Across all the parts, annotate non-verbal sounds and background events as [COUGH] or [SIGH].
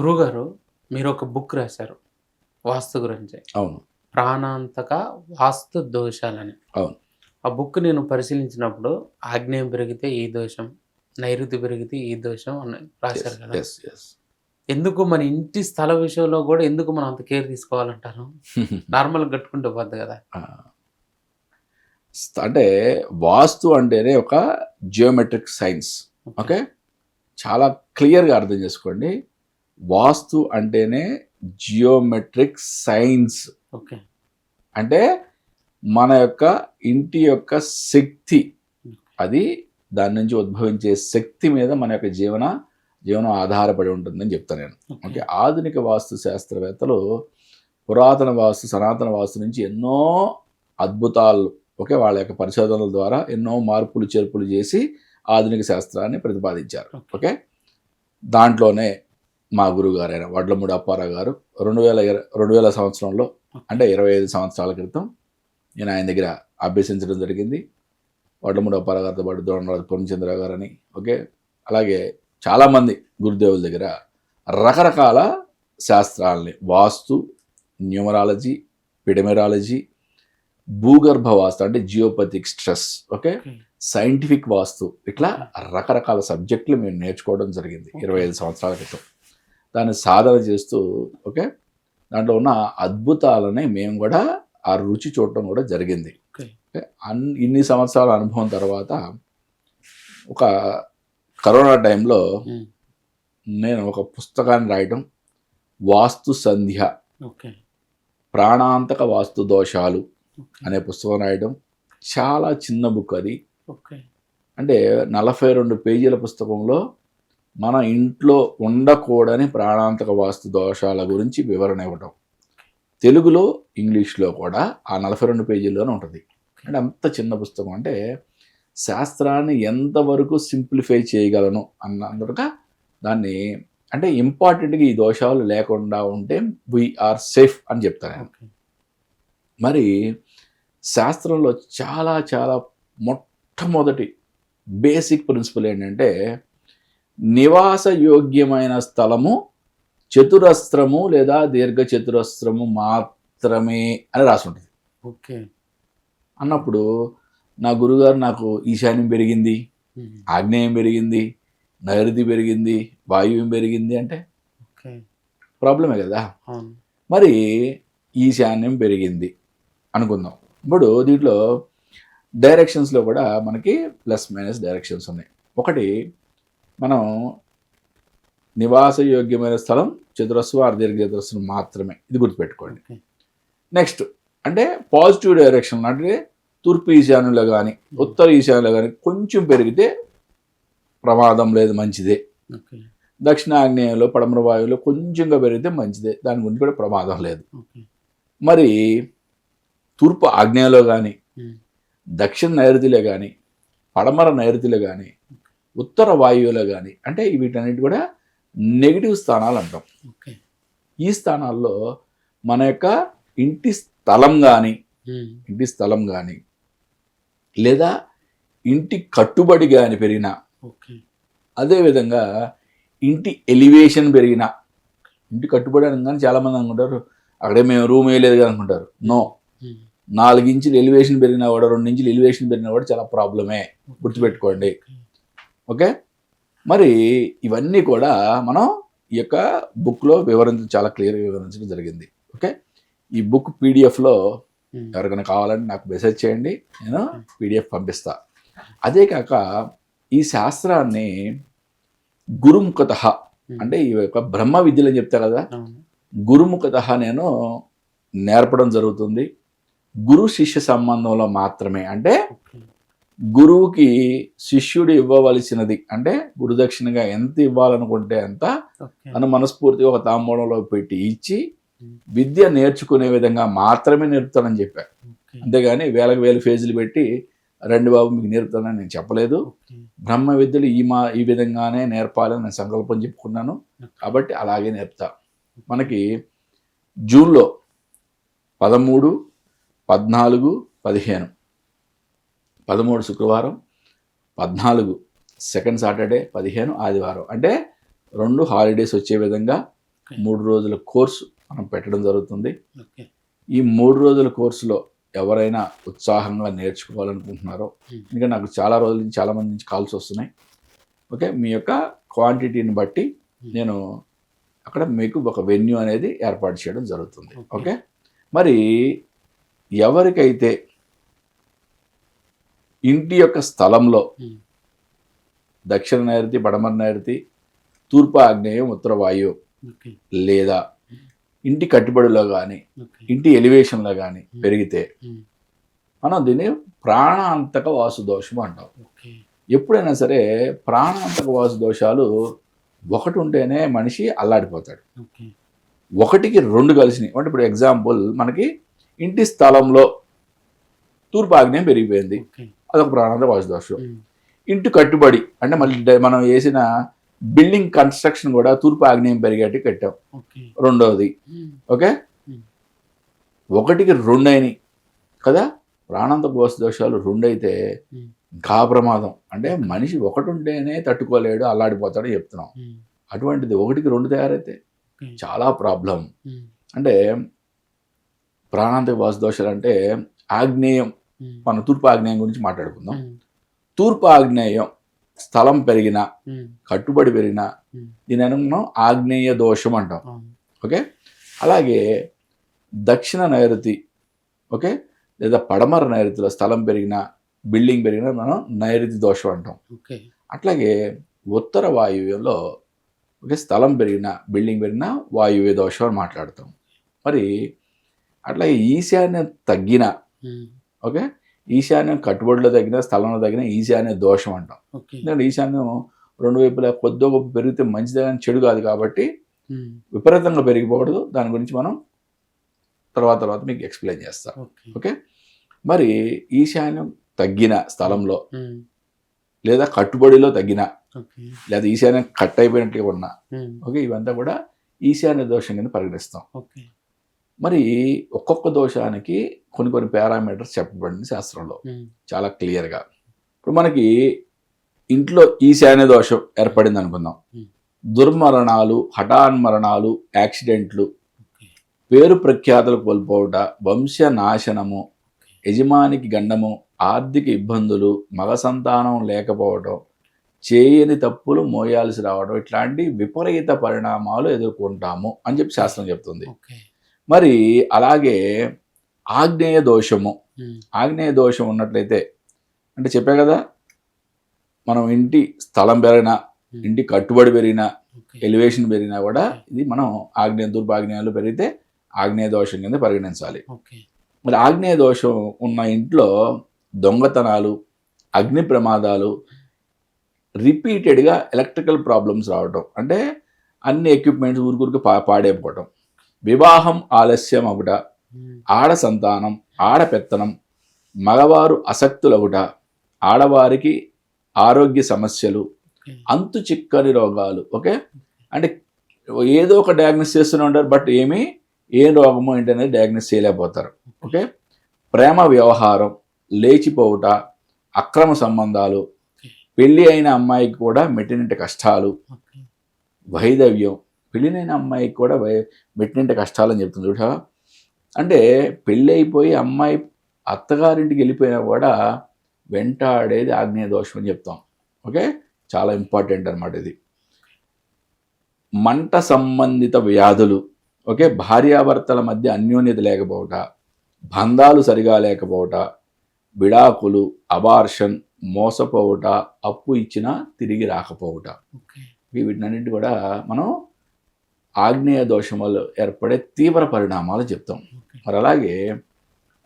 గురుగారు మీరు ఒక బుక్ రాశారు వాస్తు గురించి. అవును. ప్రాణాంతక వాస్తు దోషాలని. అవును. ఆ బుక్ నేను పరిశీలించినప్పుడు ఆగ్నేయం పెరిగితే ఈ దోషం నైరుతి పెరిగితే ఈ దోషం అని రాశారు కదా. ఎందుకు మన ఇంటి స్థల విషయంలో కూడా ఎందుకు మనం అంత కేర్ తీసుకోవాలంటారు? [LAUGHS] నార్మల్ కట్టుకుంటే పోద్ది కదా. అంటే వాస్తు అంటేనే ఒక జియోమెట్రిక్ సైన్స్. ఓకే? చాలా క్లియర్గా అర్థం చేసుకోండి. వాస్తు అంటేనే జియోమెట్రిక్ సైన్స్. ఓకే. అంటే మన యొక్క ఇంటి యొక్క శక్తి. అది దాని నుంచి ఉద్భవించే శక్తి మీద మన యొక్క జీవన జీవనం ఆధారపడి ఉంటుందని చెప్తాను నేను. ఓకే. ఆధునిక వాస్తు శాస్త్రవేత్తలు పురాతన వాస్తు సనాతన వాస్తు నుంచి ఎన్నో అద్భుతాలు ఓకే వాళ్ళ యొక్క పరిశోధనల ద్వారా ఎన్నో మార్పులు చేర్పులు చేసి ఆధునిక శాస్త్రాన్ని ప్రతిపాదించారు. ఓకే. దాంట్లోనే మా గురుగారైన వడ్లమూడి అప్పారావు గారు రెండు వేల రెండు వేల సంవత్సరంలో అంటే ఇరవై ఐదు సంవత్సరాల క్రితం నేను ఆయన దగ్గర అభ్యసించడం జరిగింది. వడ్లమూడి అప్పారావు గారితో పాటు దోణరాజు పూర్ణచంద్రరావు గారని ఓకే? అలాగే చాలామంది గురుదేవుల దగ్గర రకరకాల శాస్త్రాలని వాస్తు న్యూమరాలజీ పిడమెరాలజీ భూగర్భ వాస్తు అంటే geopathic stress okay. Scientific vastu ఇట్లా రకరకాల సబ్జెక్టులు మేము నేర్చుకోవడం జరిగింది ఇరవై ఐదు సంవత్సరాల క్రితం. దాన్ని సాధన చేస్తూ ఓకే? దాంట్లో ఉన్న అద్భుతాలని మేము కూడా ఆ రుచి చూడటం కూడా జరిగింది? అన్ ఇన్ని సంవత్సరాల అనుభవం తర్వాత ఒక కరోనా టైంలో. నేను ఒక పుస్తకాన్ని రాయటం వాస్తు సంధ్య. ప్రాణాంతక వాస్తు దోషాలు అనే పుస్తకం రాయడం చాలా చిన్న బుక్ అది. ఓకే. అంటే నలభై రెండు పేజీల పుస్తకంలో మన ఇంట్లో ఉండకూడని ప్రాణాంతక వాస్తు దోషాల గురించి వివరణ ఇవ్వటం. తెలుగులో ఇంగ్లీష్లో కూడా ఆ నలభై రెండు పేజీల్లోనే ఉంటుంది. అంటే అంత చిన్న పుస్తకం. అంటే శాస్త్రాన్ని ఎంతవరకు సింప్లిఫై చేయగలను అన్నందుగా దాన్ని అంటే ఇంపార్టెంట్గా ఈ దోషాలు లేకుండా ఉంటే వీఆర్ సేఫ్ అని చెప్తాను నేను. మరి శాస్త్రంలో చాలా చాలా మొట్టమొదటి బేసిక్ ప్రిన్సిపల్ ఏంటంటే నివాస యోగ్యమైన స్థలము చతురస్రము లేదా దీర్ఘ చతురస్రము మాత్రమే అని రాసి ఉంటుంది ఓకే. అన్నప్పుడు నా గురుగారు నాకు ఈశాన్యం పెరిగింది. ఆగ్నేయం పెరిగింది నైరుతి పెరిగింది వాయువ్యం పెరిగింది అంటే ప్రాబ్లమే కదా? మరి ఈశాన్యం పెరిగింది అనుకుందాం. ఇప్పుడు దీంట్లో డైరెక్షన్స్లో కూడా మనకి ప్లస్ మైనస్ డైరెక్షన్స్ ఉన్నాయి. ఒకటి మనం నివాస యోగ్యమైన స్థలం చతురస్సు ఆరు దీర్ఘ చతురస్సు మాత్రమే. ఇది గుర్తుపెట్టుకోండి. నెక్స్ట్ అంటే పాజిటివ్ డైరెక్షన్ అంటే తూర్పు ఈశాన్యంలో కానీ ఉత్తర ఈశాన్యంలో కానీ కొంచెం పెరిగితే ప్రమాదం లేదు మంచిదే. దక్షిణ ఆగ్నేయంలో పడమర వాయువులో కొంచెంగా పెరిగితే మంచిదే. దాని గురించి కూడా ప్రమాదం లేదు. మరి తూర్పు ఆగ్నేయంలో కానీ. దక్షిణ నైరుతిలో కానీ పడమర నైరుతిలో కానీ ఉత్తర వాయువులో కానీ అంటే వీటన్నిటి కూడా నెగిటివ్ స్థానాలు అంటాం. ఓకే. ఈ స్థానాల్లో మన యొక్క ఇంటి స్థలం కానీ. ఇంటి స్థలం కానీ లేదా ఇంటి కట్టుబడి కానీ పెరిగినా ఓకే. అదేవిధంగా ఇంటి ఎలివేషన్ పెరిగిన ఇంటి కట్టుబడి అనగానే చాలామంది అనుకుంటారు అక్కడే మేము రూమ్ వేయలేదు కదా అనుకుంటారు. No um. నాలుగు ఇంచులు ఎలివేషన్ పెరిగినా కూడా రెండు ఇంచులు ఎలివేషన్ పెరిగినా కూడా చాలా ప్రాబ్లమే గుర్తుపెట్టుకోండి. ఓకే. మరి ఇవన్నీ కూడా మనం ఈ యొక్క బుక్లో వివరించ చాలా క్లియర్గా వివరించడం జరిగింది. ఓకే? ఈ బుక్ పీడిఎఫ్లో. ఎవరికైనా కావాలంటే నాకు మెసేజ్ చేయండి. నేను పీడిఎఫ్ పంపిస్తా. అదే కాక ఈ శాస్త్రాన్ని గురుముఖత అంటే ఈ యొక్క బ్రహ్మ విద్యలు అని చెప్తా కదా? గురుముఖత నేను నేర్పడం జరుగుతుంది. గురు శిష్య సంబంధంలో మాత్రమే. అంటే గురువుకి శిష్యుడు ఇవ్వవలసినది అంటే గురుదక్షిణగా ఎంత ఇవ్వాలనుకుంటే అంత తను మనస్ఫూర్తిగా ఒక తాంబూలంలో పెట్టి ఇచ్చి. విద్య నేర్చుకునే విధంగా మాత్రమే నేర్పుతానని చెప్పాను ఓకే. అంతేగాని వేలకు వేలు ఫేజులు పెట్టి రెండు బాబు మీకు నేర్పుతానని నేను చెప్పలేదు. బ్రహ్మ విద్యలు ఈ మా ఈ విధంగానే నేర్పాలని నేను సంకల్పం చెప్పుకున్నాను. కాబట్టి అలాగే నేర్పుతా. మనకి జూన్లో పదమూడు పద్నాలుగు పదిహేను. పదమూడు శుక్రవారం పద్నాలుగు సెకండ్ సాటర్డే పదిహేను ఆదివారం. అంటే రెండు హాలిడేస్ వచ్చే విధంగా మూడు రోజుల కోర్సు మనం పెట్టడం జరుగుతుంది. ఈ మూడు రోజుల కోర్సులో ఎవరైనా ఉత్సాహంగా నేర్చుకోవాలనుకుంటున్నారో. ఎందుకంటే నాకు చాలా రోజుల నుంచి చాలా మంది నుంచి కాల్స్ వస్తున్నాయి. ఓకే మీ యొక్క క్వాంటిటీని బట్టి. నేను అక్కడ మీకు ఒక వెన్యూ అనేది ఏర్పాటు చేయడం జరుగుతుంది. ఓకే? మరి ఎవరికైతే ఇంటి యొక్క స్థలంలో. దక్షిణ నైరుతి పడమర నైరుతి తూర్పు ఆగ్నేయం ఉత్తర వాయువు లేదా ఇంటి కట్టుబడిలో కానీ ఇంటి ఎలివేషన్లో కానీ పెరిగితే. మనం దీన్ని ప్రాణాంతక వాసు దోషం అంటాం ఎప్పుడైనా సరే ప్రాణాంతక వాసు దోషాలు ఒకటి ఉంటేనే మనిషి అల్లాడిపోతాడు. ఒకటికి రెండు కలిసినాయి. అంటే ఇప్పుడు ఎగ్జాంపుల్ మనకి ఇంటి స్థలంలో తూర్పు ఆగ్నేయం పెరిగిపోయింది. అదొక ప్రాణాంతక వాసు దోషం. ఉమ్, ఇంటి కట్టుబడి అంటే మళ్ళీ మనం వేసిన బిల్డింగ్ కన్స్ట్రక్షన్ కూడా తూర్పు ఆగ్నేయం పెరిగేట్టు కట్టాం. రెండవది ఓకే. ఒకటికి రెండు అయినాయి కదా? ప్రాణాంత కోశ దోషాలు రెండు అయితే Hmm. ఇంకా ప్రమాదం. అంటే మనిషి ఒకటి ఉంటేనే తట్టుకోలేడు అల్లాడిపోతాడని చెప్తున్నాం. అటువంటిది ఒకటికి రెండు తయారైతే చాలా ప్రాబ్లం. అంటే ప్రాణాంతక వాసు దోషాలు అంటే ఆగ్నేయం మన తూర్పు ఆగ్నేయం గురించి మాట్లాడుకుందాం. తూర్పు ఆగ్నేయం స్థలం పెరిగినా కట్టుబడి పెరిగినా దీని మనం ఆగ్నేయ దోషం అంటాం. ఓకే? అలాగే దక్షిణ నైరుతి ఓకే? లేదా పడమర నైరుతిలో స్థలం పెరిగినా బిల్డింగ్ పెరిగినా మనం నైరుతి దోషం అంటాం. అట్లాగే ఉత్తర వాయువ్యంలో ఓకే? స్థలం పెరిగినా బిల్డింగ్ పెరిగినా వాయువ్య దోషం అని మాట్లాడతాం. మరి అట్లాగే ఈశాన్యం తగ్గిన ఓకే? ఈశాన్యం కట్టుబడిలో తగ్గిన స్థలంలో తగ్గిన ఈశాన్య దోషం అంటాం. ఎందుకంటే ఈశాన్యం రెండు వైపులా కొద్ది గొప్ప పెరిగితే మంచిదే కానీ చెడు కాదు కాబట్టి విపరీతంగా పెరిగిపోకూడదు. దాని గురించి మనం తర్వాత తర్వాత మీకు ఎక్స్ప్లెయిన్ చేస్తాం. ఓకే. మరి ఈశాన్యం తగ్గిన స్థలంలో లేదా కట్టుబడిలో తగ్గిన లేదా ఈశాన్యం కట్ అయిపోయినట్టుగా ఉన్న ఓకే? ఇవంతా కూడా ఈశాన్య దోషం కింద పరిగణిస్తాం. మరి ఒక్కొక్క దోషానికి కొన్ని కొన్ని పారామీటర్స్ చెప్పబడింది శాస్త్రంలో. చాలా క్లియర్గా. ఇప్పుడు మనకి ఇంట్లో ఈశాన్య దోషం ఏర్పడింది అనుకుందాం. దుర్మరణాలు హఠాన్మరణాలు యాక్సిడెంట్లు పేరు ప్రఖ్యాతలు కోల్పోవట వంశ నాశనము యజమానికి గండము ఆర్థిక ఇబ్బందులు మగ సంతానం లేకపోవడం చేయని తప్పులు మోయాల్సి రావడం ఇట్లాంటి విపరీత పరిణామాలు ఎదుర్కొంటాము అని చెప్పి శాస్త్రం చెప్తుంది. మరి అలాగే ఆగ్నేయ దోషము. ఆగ్నేయ దోషం ఉన్నట్లయితే అంటే చెప్పే కదా మనం ఇంటి స్థలం పెరిగినా ఇంటి కట్టుబడి పెరిగినా ఎలివేషన్ పెరిగినా కూడా ఇది మనం ఆగ్నేయ దుర్భాగ్నేయాలు పెరిగితే ఆగ్నేయ దోషం కింద పరిగణించాలి. మరి ఆగ్నేయ దోషం ఉన్న ఇంట్లో దొంగతనాలు అగ్ని ప్రమాదాలు రిపీటెడ్గా ఎలక్ట్రికల్ ప్రాబ్లమ్స్ రావటం అంటే అన్ని ఎక్విప్మెంట్స్ ఊరికూరికి పా పాడైపోవటం. వివాహం ఆలస్యం ఉమ్, ఆడ సంతానం ఆడ పెత్తనం మగవారు అసక్తులగుట ఆడవారికి ఆరోగ్య సమస్యలు అంతు చిక్కని రోగాలు ఓకే? అంటే ఏదో ఒక డయాగ్నోస్ చేస్తూనే ఉంటారు బట్ ఏమీ ఏం రోగమో ఏంటనేది డయాగ్నోస్ చేయలేకపోతారు ఓకే. ప్రేమ వ్యవహారం లేచిపోవుట అక్రమ సంబంధాలు పెళ్ళి అయిన అమ్మాయికి కూడా మెట్టినంటి కష్టాలు వైదవ్యం పెళ్ళినైన అమ్మాయికి కూడా మెట్టినంటి కష్టాలు అని చెప్తుంది చూడ. అంటే పెళ్ళి అయిపోయి అమ్మాయి అత్తగారింటికి వెళ్ళిపోయినా కూడా వెంటాడేది ఆగ్నేయ దోషం అని చెప్తాం. ఓకే? చాలా ఇంపార్టెంట్ అన్నమాట ఇది. మంట సంబంధిత వ్యాధులు ఓకే? భార్యాభర్తల మధ్య అన్యోన్యత లేకపోవట బంధాలు సరిగా లేకపోవట విడాకులు అబార్షన్ మోసపోవుట అప్పు ఇచ్చినా తిరిగి రాకపోవుట. ఓకే. వీటినన్నింటి కూడా మనం ఆగ్నేయ దోషం వల్ల ఏర్పడే తీవ్ర పరిణామాలు చెప్తాం. మరి అలాగే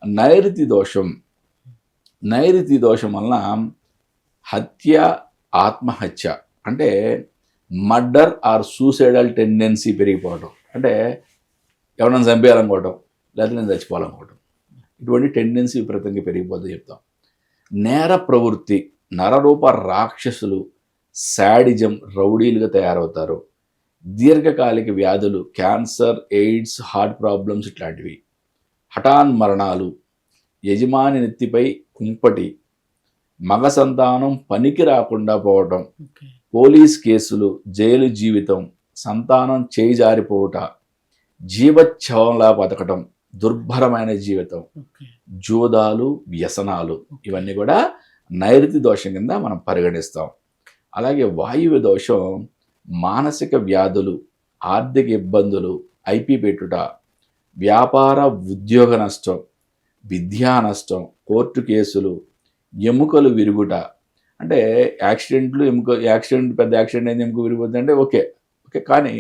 నైరుతి దోషం నైరుతి దోషం వలన హత్య ఆత్మహత్య అంటే మర్డర్ ఆర్ సూసైడల్ టెండెన్సీ పెరిగిపోవడం అంటే ఎవరైనా చంపేయాలనుకోవటం లేకపోతే నేను చచ్చిపోవాలనుకోవటం. ఇటువంటి టెండెన్సీ విపరీతంగా పెరిగిపోతుంది చెప్తాం. నేర ప్రవృత్తి నరరూప రాక్షసులు శాడిజం రౌడీలుగా తయారవుతారు. దీర్ఘకాలిక వ్యాధులు క్యాన్సర్ ఎయిడ్స్ హార్ట్ ప్రాబ్లమ్స్ ఇట్లాంటివి. హఠాన్ మరణాలు. యజమాని నెత్తిపై కుంపటి. మగ సంతానం పనికి రాకుండా పోవటం. పోలీస్ కేసులు జైలు జీవితం సంతానం చేయి జారిపోవుట జీవచ్ఛవంలా బతకటం. దుర్భరమైన జీవితం. జూదాలు వ్యసనాలు. ఇవన్నీ కూడా నైరుతి దోషం కింద మనం పరిగణిస్తాం. అలాగే వాయువ్య దోషం మానసిక వ్యాధులు ఆర్థిక ఇబ్బందులు ఐపీ పెట్టుట వ్యాపార ఉద్యోగ నష్టం విద్యా నష్టం కోర్టు కేసులు ఎముకలు విరుగుట. అంటే యాక్సిడెంట్లు ఎముక యాక్సిడెంట్ పెద్ద యాక్సిడెంట్ అయింది ఎముక విరిగిపోతుంది అంటే ఓకే ఓకే. కానీ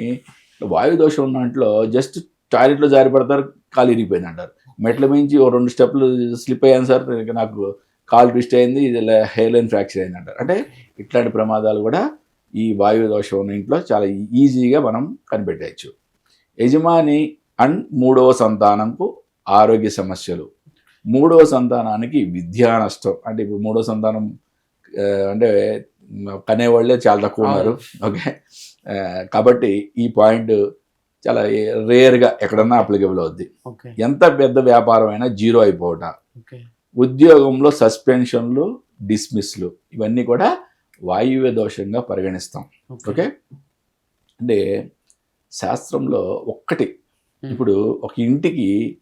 వాయు దోషం ఉన్న దాంట్లో జస్ట్ టాయిలెట్లో జారి పడతారు కాలు ఇరిగిపోయింది అంటారు. మెట్ల మించి ఓ రెండు స్టెప్లు స్లిప్ అయ్యాను సార్ నాకు కాలు ట్విస్ట్ అయింది ఇది హెయిర్ లైన్ ఫ్రాక్చర్ అయింది అంటారు. అంటే ఇట్లాంటి ప్రమాదాలు కూడా ఈ వాయు దోషం ఉన్న ఇంట్లో చాలా ఈజీగా మనం కనిపెట్టేయచ్చు. యజమాని అండ్ మూడవ సంతానంకు ఆరోగ్య సమస్యలు. మూడవ సంతానానికి విద్యా నష్టం. అంటే ఇప్పుడు మూడవ సంతానం అంటే కనేవాళ్ళే చాలా తక్కువ ఉన్నారు. ఓకే. కాబట్టి ఈ పాయింట్ చాలా రేర్గా ఎక్కడన్నా అప్లికబుల్ అవుద్ది. ఎంత పెద్ద వ్యాపారం అయినా జీరో అయిపోవట. ఉద్యోగంలో సస్పెన్షన్లు డిస్మిస్లు ఇవన్నీ కూడా వాయువ్య దోషంగా పరిగణిస్తాం. ఓకే. అంటే శాస్త్రంలో ఒక్కటి. ఇప్పుడు ఒక ఇంటికి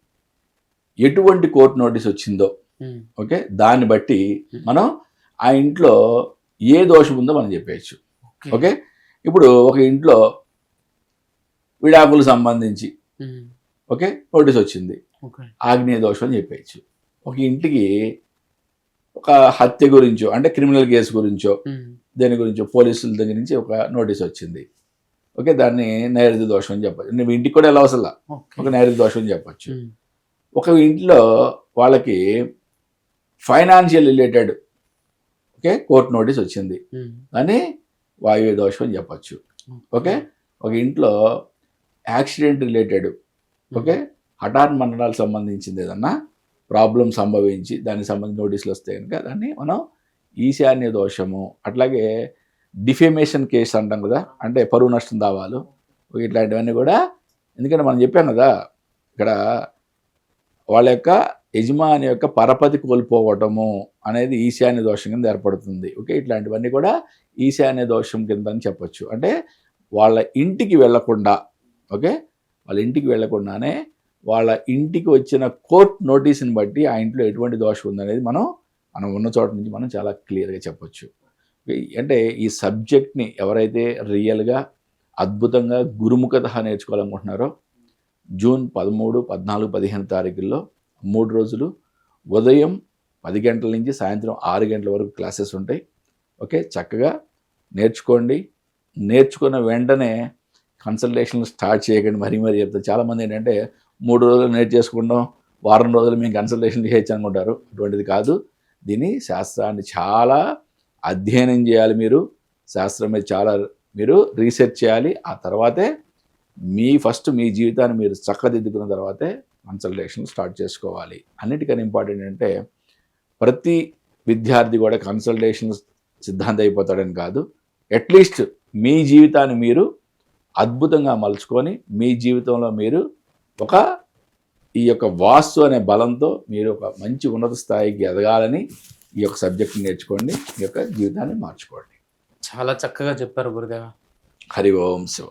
ఎటువంటి కోర్టు నోటీస్ వచ్చిందో ఓకే? దాన్ని బట్టి. మనం ఆ ఇంట్లో ఏ దోషం ఉందో మనం చెప్పేయచ్చు. ఓకే. ఇప్పుడు ఒక ఇంట్లో విడాకులు సంబంధించి ఓకే? నోటీస్ వచ్చింది. ఆగ్నేయ దోషం అని చెప్పేయచ్చు. ఒక ఇంటికి ఒక హత్య గురించో అంటే క్రిమినల్ కేసు గురించో దేని గురించో పోలీసుల దగ్గర నుంచి ఒక నోటీస్ వచ్చింది. ఓకే దాన్ని నైరుతి దోషం అని చెప్పచ్చు. నువ్వు ఇంటికి కూడా ఎలా ఒక నైరుతి దోషం అని చెప్పచ్చు. ఒక ఇంట్లో వాళ్ళకి financial related okay court notice వచ్చింది. అని వాయువ్య దోషం అని చెప్పచ్చు. ఓకే. ఒక ఇంట్లో యాక్సిడెంట్ రిలేటెడ్ ఓకే హఠాత్ మరణాలకు సంబంధించింది ఏదన్నా ప్రాబ్లం సంభవించి దానికి సంబంధించి నోటీసులు వస్తే కనుక దాన్ని మనం ఈశాన్య దోషము అట్లాగే డిఫేమేషన్ కేసు అంటాం కదా అంటే పరువు నష్టం దావాలు ఇట్లాంటివన్నీ కూడా ఎందుకంటే మనం చెప్పాం కదా ఇక్కడ వాళ్ళ యొక్క యజమాని యొక్క పరపతి కోల్పోవటము అనేది ఈశాన్య దోషం కింద ఏర్పడుతుంది. ఓకే ఇట్లాంటివన్నీ కూడా ఈశాన్య దోషం కింద అని చెప్పొచ్చు. అంటే వాళ్ళ ఇంటికి వెళ్ళకుండా ఓకే వాళ్ళ ఇంటికి వెళ్ళకుండానే వాళ్ళ ఇంటికి వచ్చిన కోర్ట్ నోటీస్ని బట్టి ఆ ఇంట్లో ఎటువంటి దోషం ఉందనేది మనం మనం ఉన్న చోట నుంచి మనం చాలా క్లియర్గా చెప్పొచ్చు. అంటే ఈ సబ్జెక్ట్ని ఎవరైతే రియల్గా అద్భుతంగా గురుముఖత నేర్చుకోవాలనుకుంటున్నారో జూన్ పదమూడు పద్నాలుగు పదిహేను తారీఖుల్లో మూడు రోజులు ఉదయం పది గంటల నుంచి సాయంత్రం ఆరు గంటల వరకు క్లాసెస్ ఉంటాయి. ఓకే? చక్కగా నేర్చుకోండి. నేర్చుకున్న వెంటనే కన్సల్టేషన్లు స్టార్ట్ చేయకండి. మరీ మరీ చెప్తారు చాలామంది ఏంటంటే మూడు రోజులు నేర్చేసుకుంటాం వారం రోజులు మేము కన్సల్టేషన్ చేయొచ్చు అనుకుంటారు అటువంటిది కాదు. దీని శాస్త్రాన్ని చాలా అధ్యయనం చేయాలి మీరు. శాస్త్రం మీద చాలా మీరు రీసెర్చ్ చేయాలి. ఆ తర్వాతే మీ ఫస్ట్ మీ జీవితాన్ని మీరు చక్కదిద్దుకున్న తర్వాతే కన్సల్టేషన్ స్టార్ట్ చేసుకోవాలి. అన్నిటికన్నా ఇంపార్టెంట్ అంటే ప్రతి విద్యార్థి కూడా కన్సల్టేషన్ సిద్ధాంతం అయిపోతాడని కాదు. అట్లీస్ట్ మీ జీవితాన్ని మీరు అద్భుతంగా మలుచుకొని మీ జీవితంలో మీరు ఒక ఈ యొక్క వాస్తు అనే బలంతో మీరు ఒక మంచి ఉన్నత స్థాయికి ఎదగాలని ఈ యొక్క సబ్జెక్ట్ నేర్చుకోండి ఈ యొక్క జీవితాన్ని మార్చుకోండి. చాలా చక్కగా చెప్పారు గురుదేవ. హరి ఓం శివ.